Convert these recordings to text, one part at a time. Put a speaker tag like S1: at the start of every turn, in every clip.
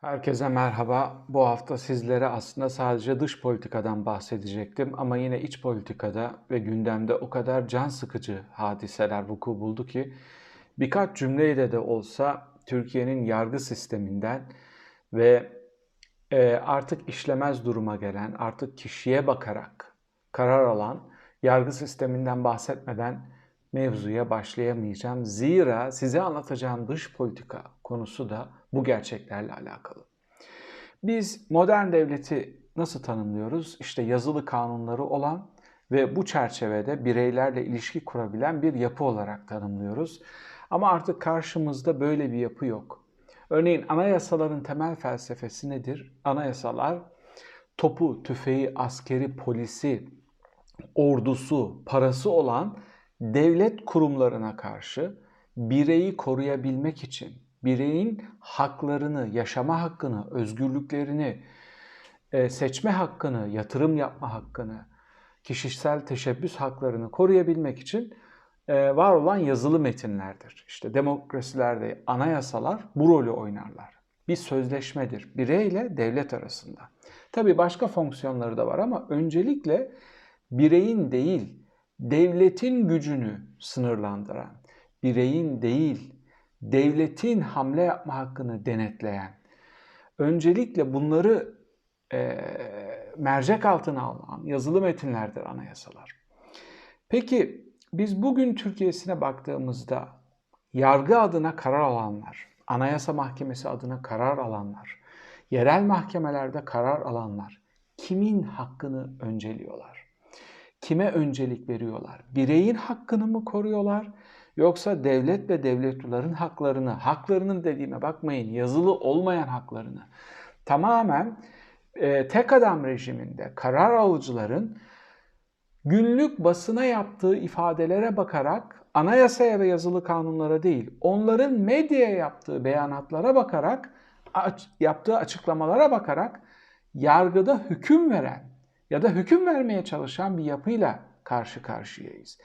S1: Herkese merhaba. Bu hafta sizlere aslında sadece dış politikadan bahsedecektim ama yine iç politikada ve gündemde o kadar can sıkıcı hadiseler vuku buldu ki birkaç cümleyle de olsa Türkiye'nin yargı sisteminden ve e, artık işlemez duruma gelen, artık kişiye bakarak karar alan yargı sisteminden bahsetmeden mevzuya başlayamayacağım. Zira size anlatacağım dış politika konusu da bu gerçeklerle alakalı. Biz modern devleti nasıl tanımlıyoruz? İşte yazılı kanunları olan ve bu çerçevede bireylerle ilişki kurabilen bir yapı olarak tanımlıyoruz. Ama artık karşımızda böyle bir yapı yok. Örneğin anayasaların temel felsefesi nedir? Anayasalar topu, tüfeği, askeri, polisi, ordusu, parası olan devlet kurumlarına karşı bireyi koruyabilmek için bireyin haklarını, yaşama hakkını, özgürlüklerini, e, seçme hakkını, yatırım yapma hakkını, kişisel teşebbüs haklarını koruyabilmek için e, var olan yazılı metinlerdir. İşte demokrasilerde anayasalar bu rolü oynarlar. Bir sözleşmedir bireyle devlet arasında. Tabii başka fonksiyonları da var ama öncelikle bireyin değil, devletin gücünü sınırlandıran, bireyin değil, devletin hamle yapma hakkını denetleyen, öncelikle bunları e, mercek altına alan yazılı metinlerdir anayasalar. Peki biz bugün Türkiye'sine baktığımızda yargı adına karar alanlar, anayasa mahkemesi adına karar alanlar, yerel mahkemelerde karar alanlar kimin hakkını önceliyorlar? Kime öncelik veriyorlar? Bireyin hakkını mı koruyorlar? Yoksa devlet ve devletlilerin haklarını, haklarının dediğime bakmayın yazılı olmayan haklarını tamamen e, tek adam rejiminde karar alıcıların günlük basına yaptığı ifadelere bakarak anayasaya ve yazılı kanunlara değil, onların medyaya yaptığı beyanatlara bakarak, yaptığı açıklamalara bakarak yargıda hüküm veren ya da hüküm vermeye çalışan bir yapıyla karşı karşıyayız.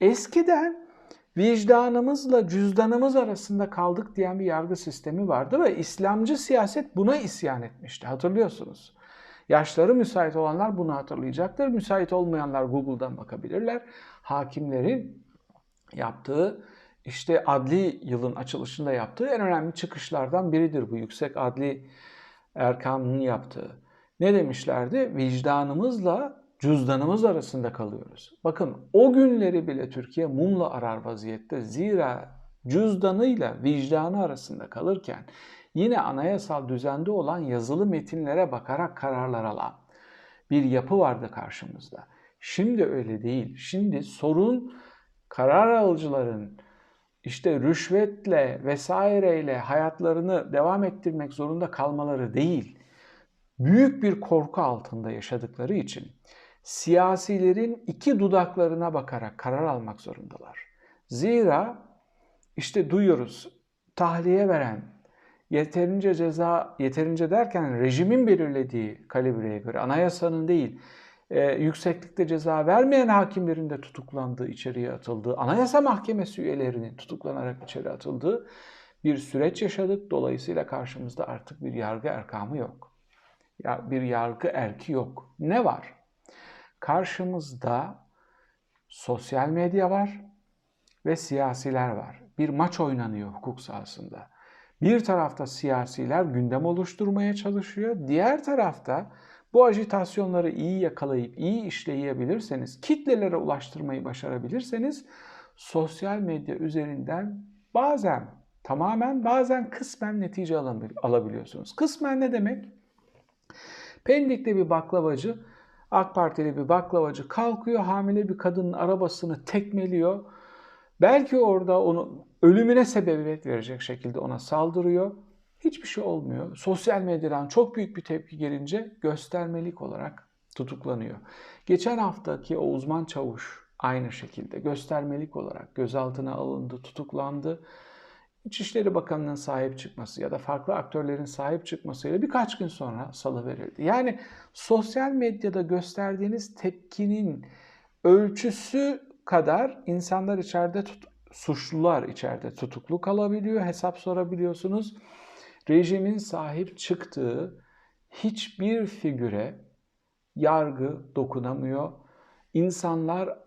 S1: Eskiden vicdanımızla cüzdanımız arasında kaldık diyen bir yargı sistemi vardı ve İslamcı siyaset buna isyan etmişti. Hatırlıyorsunuz. Yaşları müsait olanlar bunu hatırlayacaktır. Müsait olmayanlar Google'dan bakabilirler. Hakimlerin yaptığı işte adli yılın açılışında yaptığı en önemli çıkışlardan biridir bu yüksek adli erkanının yaptığı. Ne demişlerdi? Vicdanımızla cüzdanımız arasında kalıyoruz. Bakın o günleri bile Türkiye mumla arar vaziyette. Zira cüzdanıyla vicdanı arasında kalırken yine anayasal düzende olan yazılı metinlere bakarak kararlar alan bir yapı vardı karşımızda. Şimdi öyle değil. Şimdi sorun karar alıcıların işte rüşvetle vesaireyle hayatlarını devam ettirmek zorunda kalmaları değil. Büyük bir korku altında yaşadıkları için siyasilerin iki dudaklarına bakarak karar almak zorundalar. Zira işte duyuyoruz tahliye veren yeterince ceza, yeterince derken rejimin belirlediği kalibreye göre anayasanın değil, e, yükseklikte ceza vermeyen hakimlerin de tutuklandığı, içeriye atıldığı, anayasa mahkemesi üyelerinin tutuklanarak içeri atıldığı bir süreç yaşadık. Dolayısıyla karşımızda artık bir yargı erkamı yok. Bir yargı erki yok. Ne var? Karşımızda sosyal medya var ve siyasiler var. Bir maç oynanıyor hukuk sahasında. Bir tarafta siyasiler gündem oluşturmaya çalışıyor. Diğer tarafta bu ajitasyonları iyi yakalayıp iyi işleyebilirseniz, kitlelere ulaştırmayı başarabilirseniz sosyal medya üzerinden bazen tamamen bazen kısmen netice alabiliyorsunuz. Kısmen ne demek? Pendik'te bir baklavacı, AK Partili bir baklavacı kalkıyor hamile bir kadının arabasını tekmeliyor. Belki orada onu ölümüne sebebiyet verecek şekilde ona saldırıyor. Hiçbir şey olmuyor. Sosyal medyadan çok büyük bir tepki gelince göstermelik olarak tutuklanıyor. Geçen haftaki o uzman çavuş aynı şekilde göstermelik olarak gözaltına alındı, tutuklandı. İçişleri Bakanı'nın sahip çıkması ya da farklı aktörlerin sahip çıkmasıyla birkaç gün sonra salı verildi. Yani sosyal medyada gösterdiğiniz tepkinin ölçüsü kadar insanlar içeride tut suçlular içeride tutuklu kalabiliyor, hesap sorabiliyorsunuz. rejimin sahip çıktığı hiçbir figüre yargı dokunamıyor. İnsanlar,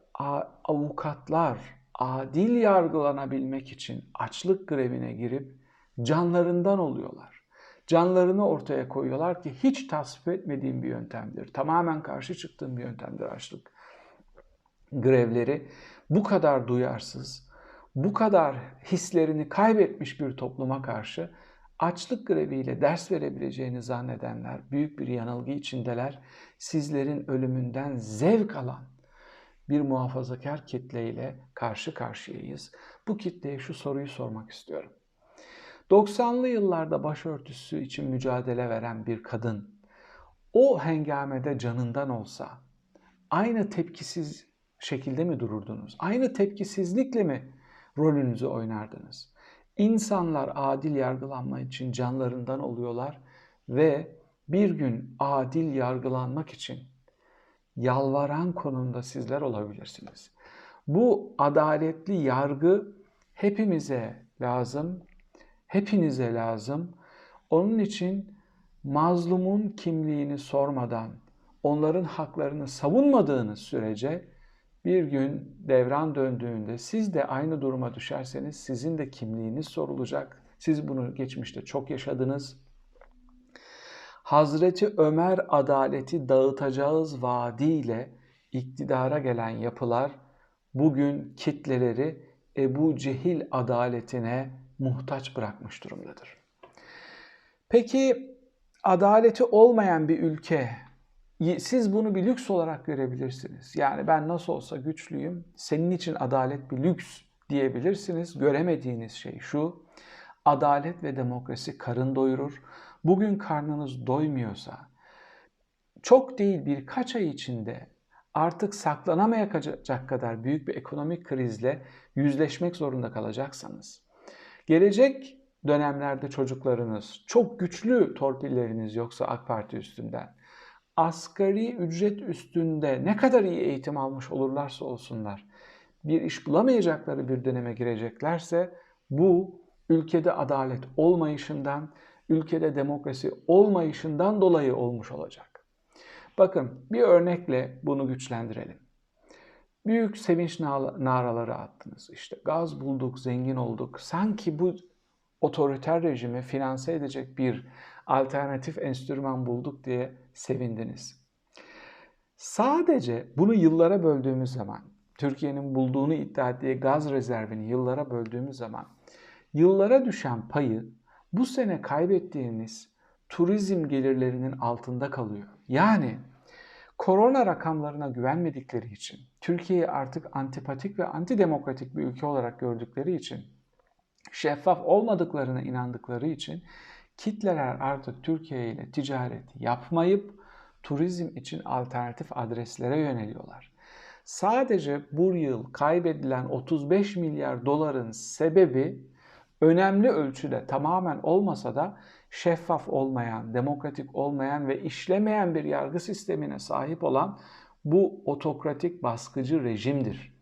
S1: avukatlar adil yargılanabilmek için açlık grevine girip canlarından oluyorlar. Canlarını ortaya koyuyorlar ki hiç tasvip etmediğim bir yöntemdir. Tamamen karşı çıktığım bir yöntemdir açlık grevleri. Bu kadar duyarsız, bu kadar hislerini kaybetmiş bir topluma karşı açlık greviyle ders verebileceğini zannedenler büyük bir yanılgı içindeler. Sizlerin ölümünden zevk alan bir muhafazakar kitleyle karşı karşıyayız. Bu kitleye şu soruyu sormak istiyorum. 90'lı yıllarda başörtüsü için mücadele veren bir kadın o hengamede canından olsa aynı tepkisiz şekilde mi dururdunuz? Aynı tepkisizlikle mi rolünüzü oynardınız? İnsanlar adil yargılanma için canlarından oluyorlar ve bir gün adil yargılanmak için yalvaran konumda sizler olabilirsiniz. Bu adaletli yargı hepimize lazım, hepinize lazım. Onun için mazlumun kimliğini sormadan, onların haklarını savunmadığınız sürece bir gün devran döndüğünde siz de aynı duruma düşerseniz sizin de kimliğiniz sorulacak. Siz bunu geçmişte çok yaşadınız. Hazreti Ömer adaleti dağıtacağız vaadiyle iktidara gelen yapılar bugün kitleleri Ebu Cehil adaletine muhtaç bırakmış durumdadır. Peki adaleti olmayan bir ülke siz bunu bir lüks olarak görebilirsiniz. Yani ben nasıl olsa güçlüyüm, senin için adalet bir lüks diyebilirsiniz. Göremediğiniz şey şu, adalet ve demokrasi karın doyurur. Bugün karnınız doymuyorsa, çok değil birkaç ay içinde artık saklanamayacak kadar büyük bir ekonomik krizle yüzleşmek zorunda kalacaksanız, gelecek dönemlerde çocuklarınız, çok güçlü torpilleriniz yoksa AK Parti üstünden, asgari ücret üstünde ne kadar iyi eğitim almış olurlarsa olsunlar, bir iş bulamayacakları bir döneme gireceklerse bu ülkede adalet olmayışından, ülkede demokrasi olmayışından dolayı olmuş olacak. Bakın bir örnekle bunu güçlendirelim. Büyük sevinç naraları attınız. İşte gaz bulduk, zengin olduk. Sanki bu otoriter rejimi finanse edecek bir alternatif enstrüman bulduk diye sevindiniz. Sadece bunu yıllara böldüğümüz zaman, Türkiye'nin bulduğunu iddia ettiği gaz rezervini yıllara böldüğümüz zaman, yıllara düşen payı bu sene kaybettiğimiz turizm gelirlerinin altında kalıyor. Yani korona rakamlarına güvenmedikleri için, Türkiye'yi artık antipatik ve antidemokratik bir ülke olarak gördükleri için, şeffaf olmadıklarına inandıkları için kitleler artık Türkiye ile ticaret yapmayıp turizm için alternatif adreslere yöneliyorlar. Sadece bu yıl kaybedilen 35 milyar doların sebebi önemli ölçüde tamamen olmasa da şeffaf olmayan, demokratik olmayan ve işlemeyen bir yargı sistemine sahip olan bu otokratik baskıcı rejimdir.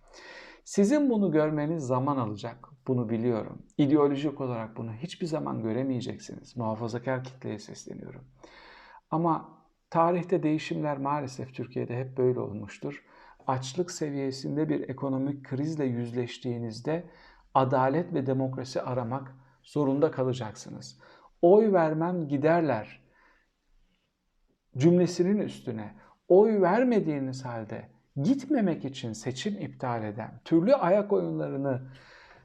S1: Sizin bunu görmeniz zaman alacak. Bunu biliyorum. İdeolojik olarak bunu hiçbir zaman göremeyeceksiniz. Muhafazakar kitleye sesleniyorum. Ama tarihte değişimler maalesef Türkiye'de hep böyle olmuştur. Açlık seviyesinde bir ekonomik krizle yüzleştiğinizde adalet ve demokrasi aramak zorunda kalacaksınız. Oy vermem giderler cümlesinin üstüne oy vermediğiniz halde gitmemek için seçim iptal eden, türlü ayak oyunlarını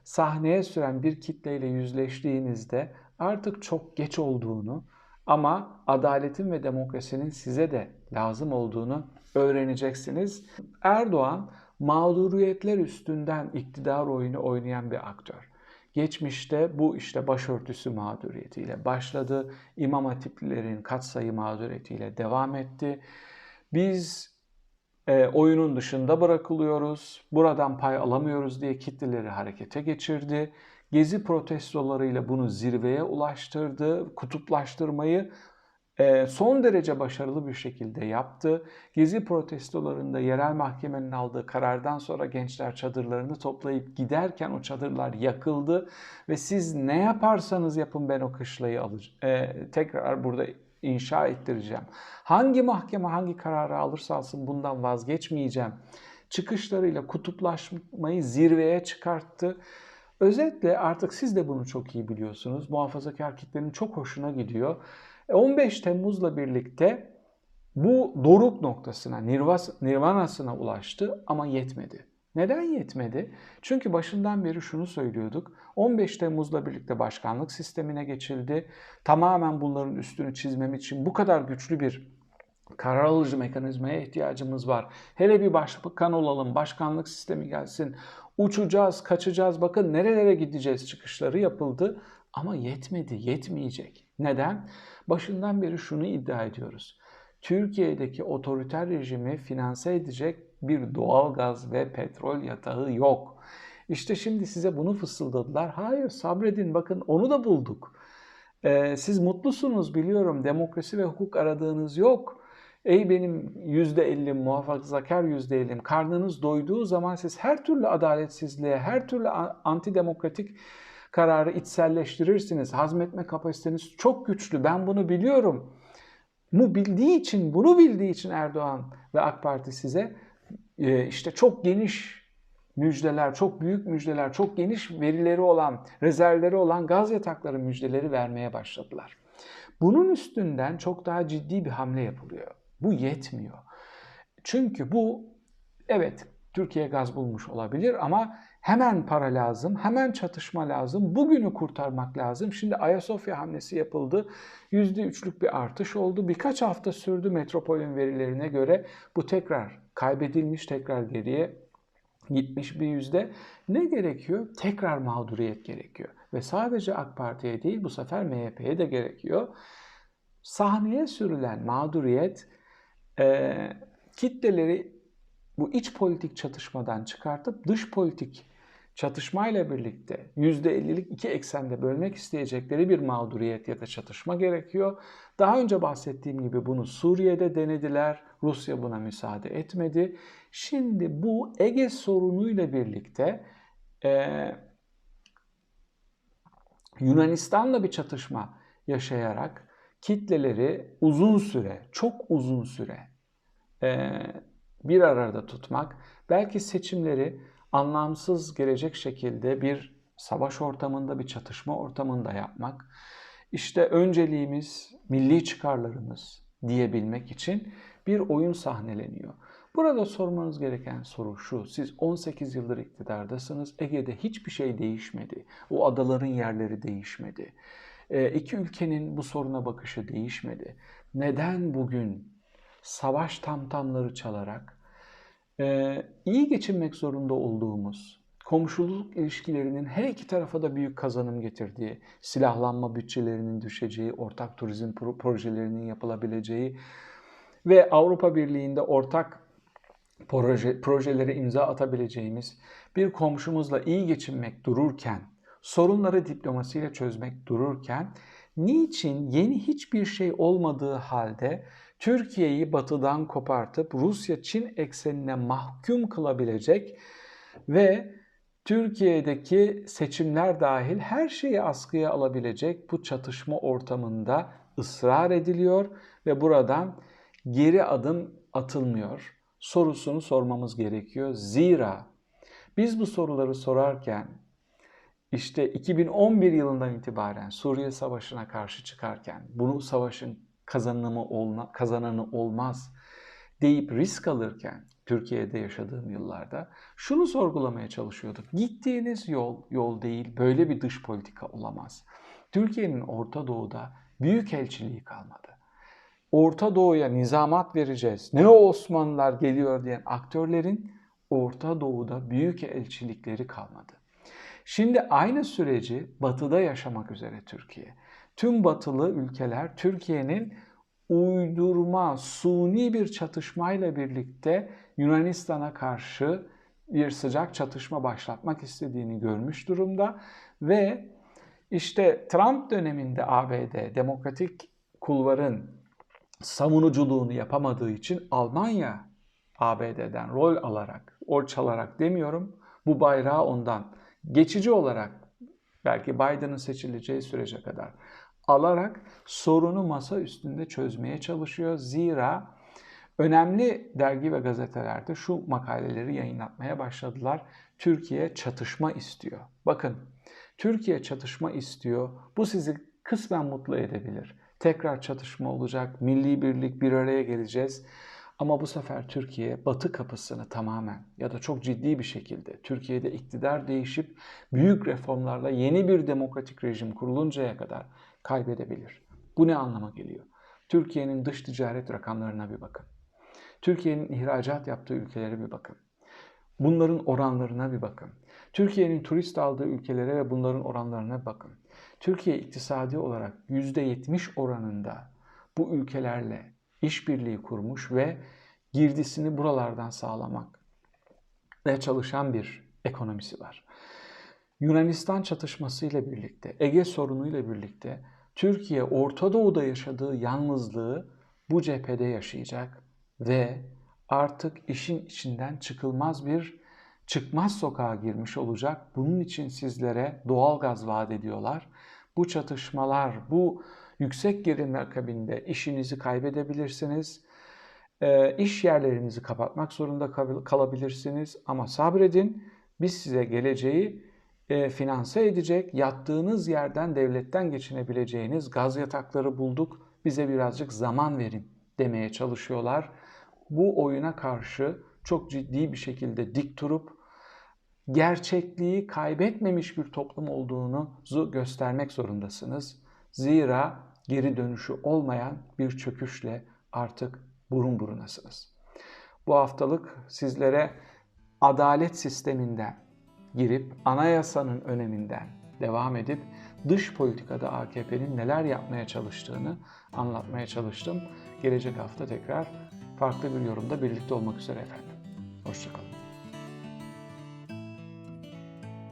S1: sahneye süren bir kitleyle yüzleştiğinizde artık çok geç olduğunu ama adaletin ve demokrasinin size de lazım olduğunu öğreneceksiniz. Erdoğan mağduriyetler üstünden iktidar oyunu oynayan bir aktör. Geçmişte bu işte başörtüsü mağduriyetiyle başladı. İmam hatiplilerin katsayı mağduriyetiyle devam etti. Biz e, oyunun dışında bırakılıyoruz, buradan pay alamıyoruz diye kitleleri harekete geçirdi. Gezi protestolarıyla bunu zirveye ulaştırdı, kutuplaştırmayı son derece başarılı bir şekilde yaptı. Gezi protestolarında yerel mahkemenin aldığı karardan sonra gençler çadırlarını toplayıp giderken o çadırlar yakıldı ve siz ne yaparsanız yapın ben o kışlayı alacağım. E, tekrar burada inşa ettireceğim. Hangi mahkeme hangi kararı alırsa alsın bundan vazgeçmeyeceğim. Çıkışlarıyla kutuplaşmayı zirveye çıkarttı. Özetle artık siz de bunu çok iyi biliyorsunuz. Muhafazakar kitlenin çok hoşuna gidiyor. 15 e, Temmuz'la birlikte bu doruk noktasına, nirvanasına ulaştı ama yetmedi. Neden yetmedi? Çünkü başından beri şunu söylüyorduk. 15 Temmuz'la birlikte başkanlık sistemine geçildi. Tamamen bunların üstünü çizmem için bu kadar güçlü bir karar alıcı mekanizmaya ihtiyacımız var. Hele bir başbakan olalım, başkanlık sistemi gelsin. Uçacağız, kaçacağız, bakın nerelere gideceğiz çıkışları yapıldı. Ama yetmedi, yetmeyecek. Neden? Başından beri şunu iddia ediyoruz. Türkiye'deki otoriter rejimi finanse edecek bir doğal gaz ve petrol yatağı yok. İşte şimdi size bunu fısıldadılar. Hayır sabredin bakın onu da bulduk. Ee, siz mutlusunuz biliyorum demokrasi ve hukuk aradığınız yok. Ey benim %50'm muhafazakar %50'm karnınız doyduğu zaman siz her türlü adaletsizliğe, her türlü antidemokratik kararı içselleştirirsiniz. Hazmetme kapasiteniz çok güçlü. Ben bunu biliyorum. Bu bildiği için, bunu bildiği için Erdoğan ve AK Parti size e, işte çok geniş müjdeler, çok büyük müjdeler, çok geniş verileri olan, rezervleri olan gaz yatakları müjdeleri vermeye başladılar. Bunun üstünden çok daha ciddi bir hamle yapılıyor. Bu yetmiyor. Çünkü bu evet Türkiye gaz bulmuş olabilir ama hemen para lazım, hemen çatışma lazım, bugünü kurtarmak lazım. Şimdi Ayasofya hamlesi yapıldı. %3'lük bir artış oldu. Birkaç hafta sürdü metropolün verilerine göre. Bu tekrar kaybedilmiş, tekrar geriye gitmiş bir yüzde. Ne gerekiyor? Tekrar mağduriyet gerekiyor. Ve sadece AK Parti'ye değil bu sefer MHP'ye de gerekiyor. Sahneye sürülen mağduriyet e, kitleleri bu iç politik çatışmadan çıkartıp dış politik çatışmayla birlikte %50'lik iki eksende bölmek isteyecekleri bir mağduriyet ya da çatışma gerekiyor. Daha önce bahsettiğim gibi bunu Suriye'de denediler. Rusya buna müsaade etmedi. Şimdi bu Ege sorunuyla birlikte e, Yunanistan'la bir çatışma yaşayarak kitleleri uzun süre, çok uzun süre e, bir arada tutmak, belki seçimleri anlamsız gelecek şekilde bir savaş ortamında, bir çatışma ortamında yapmak, işte önceliğimiz, milli çıkarlarımız diyebilmek için bir oyun sahneleniyor. Burada sormanız gereken soru şu. Siz 18 yıldır iktidardasınız. Ege'de hiçbir şey değişmedi. O adaların yerleri değişmedi. E, iki ülkenin bu soruna bakışı değişmedi. Neden bugün savaş tamtamları çalarak e, iyi geçinmek zorunda olduğumuz, komşuluk ilişkilerinin her iki tarafa da büyük kazanım getirdiği, silahlanma bütçelerinin düşeceği, ortak turizm projelerinin yapılabileceği ve Avrupa Birliği'nde ortak proje, projelere imza atabileceğimiz bir komşumuzla iyi geçinmek dururken, sorunları diplomasiyle çözmek dururken, niçin yeni hiçbir şey olmadığı halde Türkiye'yi batıdan kopartıp Rusya-Çin eksenine mahkum kılabilecek ve Türkiye'deki seçimler dahil her şeyi askıya alabilecek bu çatışma ortamında ısrar ediliyor ve buradan geri adım atılmıyor sorusunu sormamız gerekiyor. Zira biz bu soruları sorarken işte 2011 yılından itibaren Suriye Savaşı'na karşı çıkarken bunu savaşın kazanımı olma, kazananı olmaz deyip risk alırken Türkiye'de yaşadığım yıllarda şunu sorgulamaya çalışıyorduk. Gittiğiniz yol yol değil, böyle bir dış politika olamaz. Türkiye'nin Orta Doğu'da büyük elçiliği kalmadı. Orta Doğu'ya nizamat vereceğiz. Ne Osmanlılar geliyor diyen aktörlerin Orta Doğu'da büyük elçilikleri kalmadı. Şimdi aynı süreci batıda yaşamak üzere Türkiye. Tüm batılı ülkeler Türkiye'nin uydurma, suni bir çatışmayla birlikte Yunanistan'a karşı bir sıcak çatışma başlatmak istediğini görmüş durumda ve işte Trump döneminde ABD demokratik kulvarın savunuculuğunu yapamadığı için Almanya ABD'den rol alarak, rol çalarak demiyorum. Bu bayrağı ondan geçici olarak belki Biden'ın seçileceği sürece kadar alarak sorunu masa üstünde çözmeye çalışıyor. Zira önemli dergi ve gazetelerde şu makaleleri yayınlatmaya başladılar. Türkiye çatışma istiyor. Bakın, Türkiye çatışma istiyor. Bu sizi kısmen mutlu edebilir. Tekrar çatışma olacak, milli birlik bir araya geleceğiz. Ama bu sefer Türkiye batı kapısını tamamen ya da çok ciddi bir şekilde Türkiye'de iktidar değişip büyük reformlarla yeni bir demokratik rejim kuruluncaya kadar kaybedebilir. Bu ne anlama geliyor? Türkiye'nin dış ticaret rakamlarına bir bakın. Türkiye'nin ihracat yaptığı ülkelere bir bakın. Bunların oranlarına bir bakın. Türkiye'nin turist aldığı ülkelere ve bunların oranlarına bakın. Türkiye iktisadi olarak %70 oranında bu ülkelerle işbirliği kurmuş ve girdisini buralardan sağlamak ve çalışan bir ekonomisi var. Yunanistan çatışmasıyla birlikte, Ege sorunuyla birlikte Türkiye Orta Doğu'da yaşadığı yalnızlığı bu cephede yaşayacak ve artık işin içinden çıkılmaz bir çıkmaz sokağa girmiş olacak. Bunun için sizlere doğal gaz vaat ediyorlar. Bu çatışmalar, bu yüksek gerilim akabinde işinizi kaybedebilirsiniz. E, iş yerlerinizi kapatmak zorunda kalabilirsiniz. Ama sabredin, biz size geleceği e, finanse edecek, yattığınız yerden devletten geçinebileceğiniz gaz yatakları bulduk, bize birazcık zaman verin demeye çalışıyorlar. Bu oyuna karşı çok ciddi bir şekilde dik durup gerçekliği kaybetmemiş bir toplum olduğunuzu göstermek zorundasınız. Zira geri dönüşü olmayan bir çöküşle artık burun burunasınız. Bu haftalık sizlere adalet sisteminden girip anayasanın öneminden devam edip dış politikada AKP'nin neler yapmaya çalıştığını anlatmaya çalıştım. Gelecek hafta tekrar farklı bir yorumda birlikte olmak üzere efendim. Hoşçakalın.